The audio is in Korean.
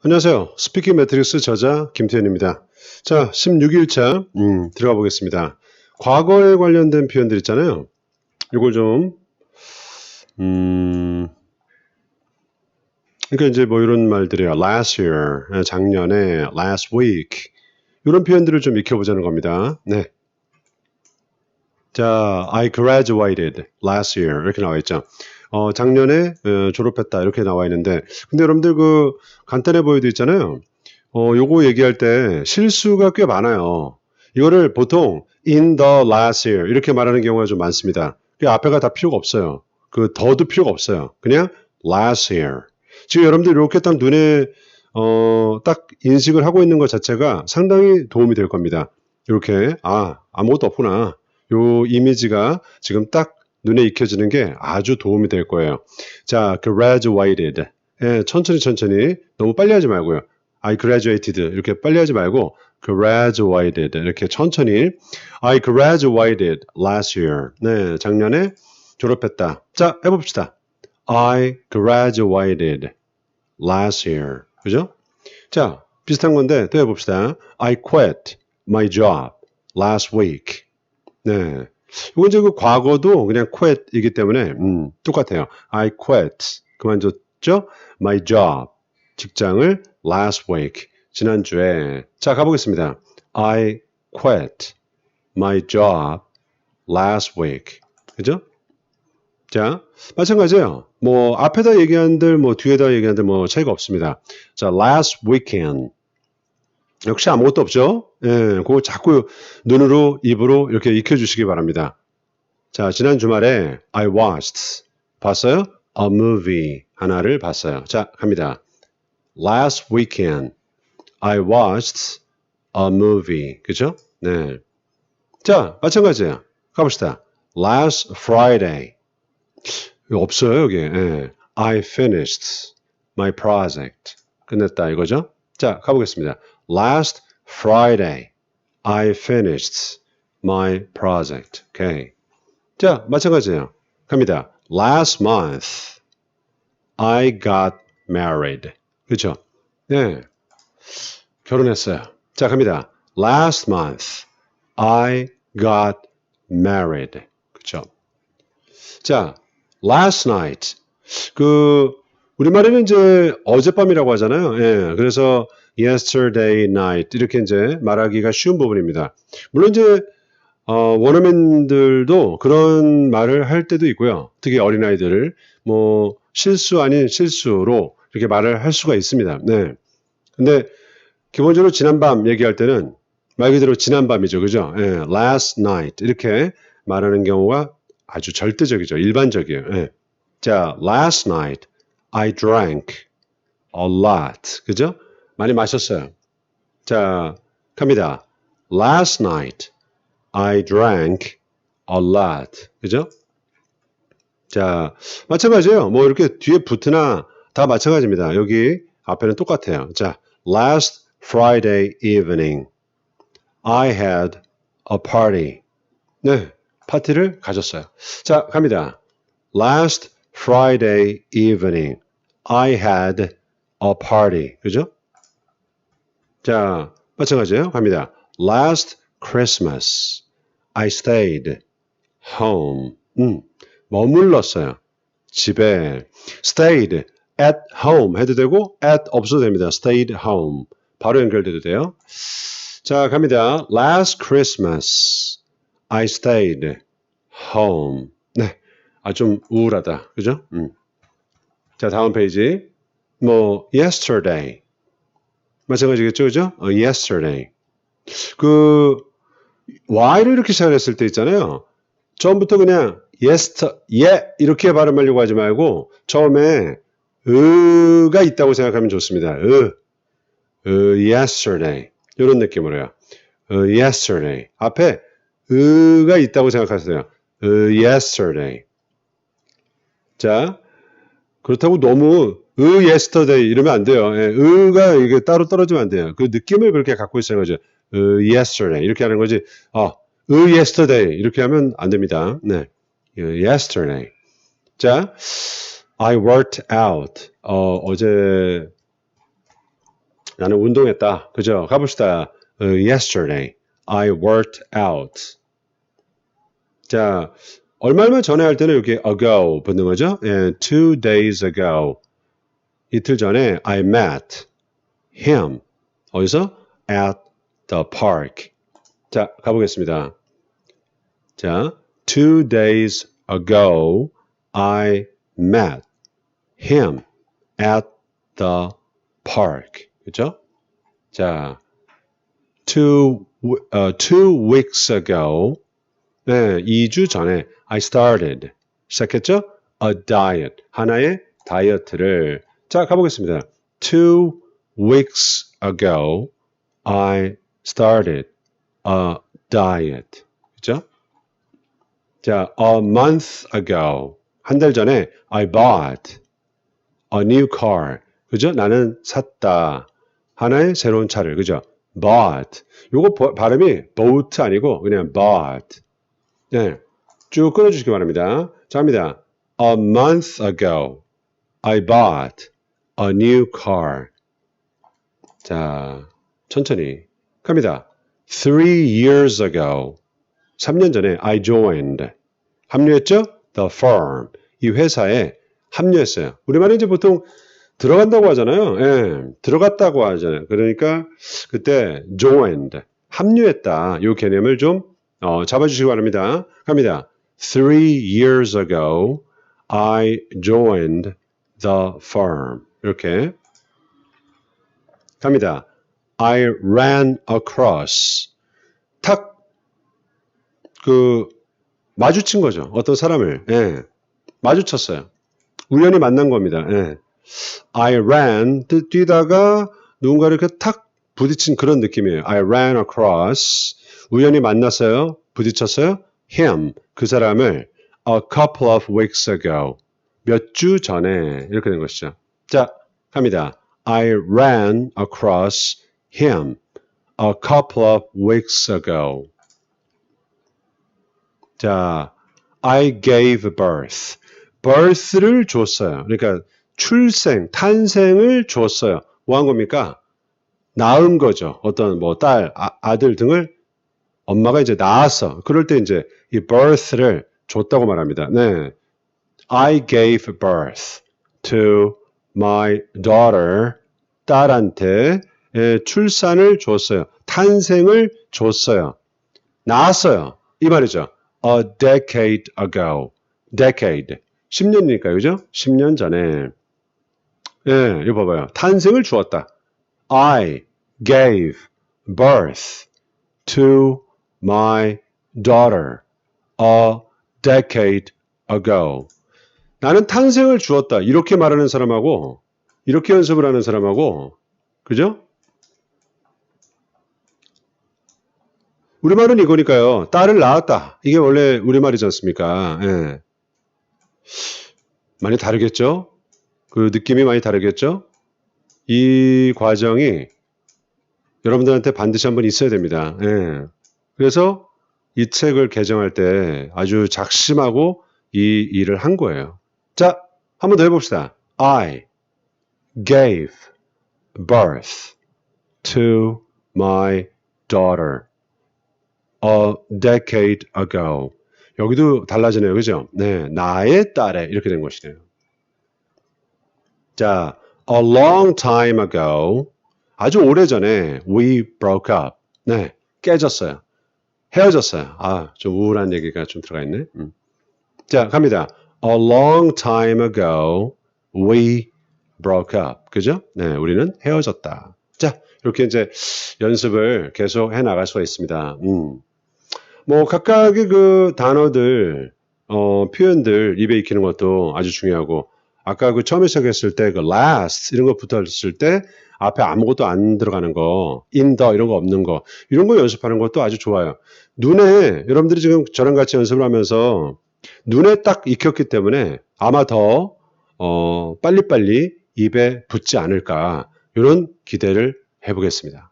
안녕하세요. 스피킹 매트릭스 저자 김태현입니다. 자, 16일차 음, 들어가 보겠습니다. 과거에 관련된 표현들 있잖아요. 이걸 좀 음, 그러니까 이제 뭐 이런 말들이에요. last year, 예, 작년에, last week 이런 표현들을 좀 익혀보자는 겁니다. 네. 자, I graduated last year 이렇게 나와 있죠. 어, 작년에 어, 졸업했다 이렇게 나와 있는데 근데 여러분들 그 간단해 보여도 있잖아요. 어, 요거 얘기할 때 실수가 꽤 많아요. 이거를 보통 in the last year 이렇게 말하는 경우가 좀 많습니다. 그 앞에가 다 필요가 없어요. 그 더도 필요가 없어요. 그냥 last year. 지금 여러분들 이렇게 딱 눈에 어, 딱 인식을 하고 있는 것 자체가 상당히 도움이 될 겁니다. 이렇게 아 아무것도 없구나. 요 이미지가 지금 딱 눈에 익혀지는 게 아주 도움이 될 거예요. 자, graduated. 예, 천천히 천천히 너무 빨리 하지 말고요. I graduated 이렇게 빨리 하지 말고 graduated 이렇게 천천히 I graduated last year. 네, 작년에 졸업했다. 자, 해봅시다. I graduated last year. 그죠? 자, 비슷한 건데 또 해봅시다. I quit my job last week. 네. 이건 이제 그 과거도 그냥 quit이기 때문에 음, 똑같아요. I quit 그만뒀죠. My job 직장을 last week 지난주에 자 가보겠습니다. I quit my job last week 그죠? 자 마찬가지예요. 뭐 앞에다 얘기한들 뭐 뒤에다 얘기한들 뭐 차이가 없습니다. 자 last weekend 역시 아무것도 없죠? 예, 그거 자꾸 눈으로, 입으로 이렇게 익혀주시기 바랍니다. 자, 지난 주말에 I watched. 봤어요? A movie. 하나를 봤어요. 자, 갑니다. Last weekend, I watched a movie. 그죠? 네. 자, 마찬가지야. 가봅시다. Last Friday. 없어요, 여기. 예. I finished my project. 끝냈다, 이거죠? 자, 가보겠습니다. Last Friday, I finished my project. Okay. 자, 마찬가지예요. 갑니다. Last month, I got married. 그렇죠? 네. 결혼했어요. 자, 갑니다. Last month, I got married. 그렇죠? 자, last night. 그 우리말에는 이제 어젯밤이라고 하잖아요. 예. 그래서 yesterday night 이렇게 이제 말하기가 쉬운 부분입니다. 물론 이제 어, 원어민들도 그런 말을 할 때도 있고요. 특히 어린아이들을 뭐 실수 아닌 실수로 이렇게 말을 할 수가 있습니다. 네. 근데 기본적으로 지난밤 얘기할 때는 말 그대로 지난밤이죠. 그죠? 예, last night 이렇게 말하는 경우가 아주 절대적이죠. 일반적이에요. 예. 자, last night I drank a lot. 그죠? 많이 마셨어요. 자, 갑니다. Last night I drank a lot. 그죠? 자, 마찬가지예요. 뭐 이렇게 뒤에 붙으나 다 마찬가지입니다. 여기 앞에는 똑같아요. 자, last Friday evening I had a party. 네, 파티를 가졌어요. 자, 갑니다. Last Friday evening I had a party. 그죠? 자, 마찬가지예요. 갑니다. Last Christmas I stayed home. 음, 머물렀어요. 집에. stayed at home 해도 되고 at 없어도 됩니다. stayed home. 바로 연결돼도 돼요. 자, 갑니다. Last Christmas I stayed home. 네. 아, 좀 우울하다. 그죠? 음. 자, 다음 페이지. 뭐, yesterday. 마찬가지겠죠, 그죠? 어, yesterday. 그 y를 이렇게 시작했을 때 있잖아요. 처음부터 그냥 yester, 예 이렇게 발음하려고 하지 말고 처음에 으가 있다고 생각하면 좋습니다. 으, 으 yesterday 이런 느낌으로요. 으, yesterday 앞에 으가 있다고 생각하세요. 으, yesterday. 자, 그렇다고 너무 으 yesterday 이러면 안 돼요. 예, 으가 이게 따로 떨어지면 안 돼요. 그 느낌을 그렇게 갖고 있어야 거죠. 으 yesterday 이렇게 하는 거지. 아, 으 yesterday 이렇게 하면 안 됩니다. 네, yesterday. 자, I worked out. 어, 어제 나는 운동했다. 그죠? 가봅시다. 어, yesterday, I worked out. 자, 얼마 얼마 전에 할 때는 이렇게 ago 거죠? 예, two days ago. 이틀 전에 I met him. 어디서? At the park. 자, 가보겠습니다. 자, two days ago, I met him at the park. 그죠? 자, two, 어, two weeks ago, 네, 2주 전에 I started. 시작했죠? A diet. 하나의 다이어트를. 자, 가보겠습니다. Two weeks ago, I started a diet. 그죠? 자, a month ago. 한 달 전에 I bought a new car. 그죠? 나는 샀다. 하나의 새로운 차를. 그죠? bought. 요거 버- 발음이 bought 아니고 그냥 bought. 네. 쭉 끊어주시기 바랍니다. 자, 합니다. A month ago, I bought a new car. 자, 천천히. 갑니다. Three years ago, 3년 전에 I joined. 합류했죠? The firm. 이 회사에 합류했어요. 우리말은 이제 보통 들어간다고 하잖아요. 예, 들어갔다고 하잖아요. 그러니까 그때 joined, 합류했다. 이 개념을 좀 어, 잡아주시기 바랍니다. 갑니다. Three years ago, I joined the firm. 이렇게 갑니다. I ran across. 탁, 그, 마주친 거죠. 어떤 사람을. 예. 마주쳤어요. 우연히 만난 겁니다. 예. I ran, 뛰- 뛰다가 누군가를 이렇게 탁 부딪힌 그런 느낌이에요. I ran across. 우연히 만났어요. 부딪혔어요. Him. 그 사람을 a couple of weeks ago. 몇 주 전에. 이렇게 된 것이죠. 자, 갑니다. I ran across him a couple of weeks ago. 자, I gave birth. birth를 줬어요. 그러니까 출생, 탄생을 줬어요. 뭐 한 겁니까? 낳은 거죠. 어떤 뭐 딸, 아, 들 등을 엄마가 이제 낳았어. 그럴 때 이제 이 birth를 줬다고 말합니다. 네. I gave birth to my daughter. 딸한테 예, 출산을 줬어요. 탄생을 줬어요. 낳았어요. 이 말이죠. A decade ago. decade. 10년이니까요. 그죠? 10년 전에. 예, 이거 봐봐요. 탄생을 주었다. I gave birth to my daughter a decade ago. 나는 탄생을 주었다. 이렇게 말하는 사람하고 이렇게 연습을 하는 사람하고 그죠? 우리말은 이거니까요. 딸을 낳았다. 이게 원래 우리말이지 않습니까? 예. 많이 다르겠죠? 그 느낌이 많이 다르겠죠? 이 과정이 여러분들한테 반드시 한번 있어야 됩니다. 예. 그래서 이 책을 개정할 때 아주 작심하고 이 일을 한 거예요. 자, 한 번 더 해봅시다. I gave birth to my daughter a decade ago. 여기도 달라지네요. 그죠? 네. 나의 딸에 이렇게 된 것이네요. 자, a long time ago. 아주 오래 전에 we broke up. 네. 깨졌어요. 헤어졌어요. 아, 좀 우울한 얘기가 좀 들어가 있네. 음. 자, 갑니다. A long time ago, we broke up. 그죠? 네, 우리는 헤어졌다. 자, 이렇게 이제 연습을 계속 해 나갈 수가 있습니다. 음. 뭐, 각각의 그 단어들, 어, 표현들 입에 익히는 것도 아주 중요하고, 아까 그 처음에 시작했을 때 그 last 이런 거 붙었을 때 앞에 아무것도 안 들어가는 거, in the 이런 거 없는 거, 이런 거 연습하는 것도 아주 좋아요. 눈에, 여러분들이 지금 저랑 같이 연습을 하면서 눈에 딱 익혔기 때문에 아마 더, 어, 빨리빨리 입에 붙지 않을까, 이런 기대를 해보겠습니다.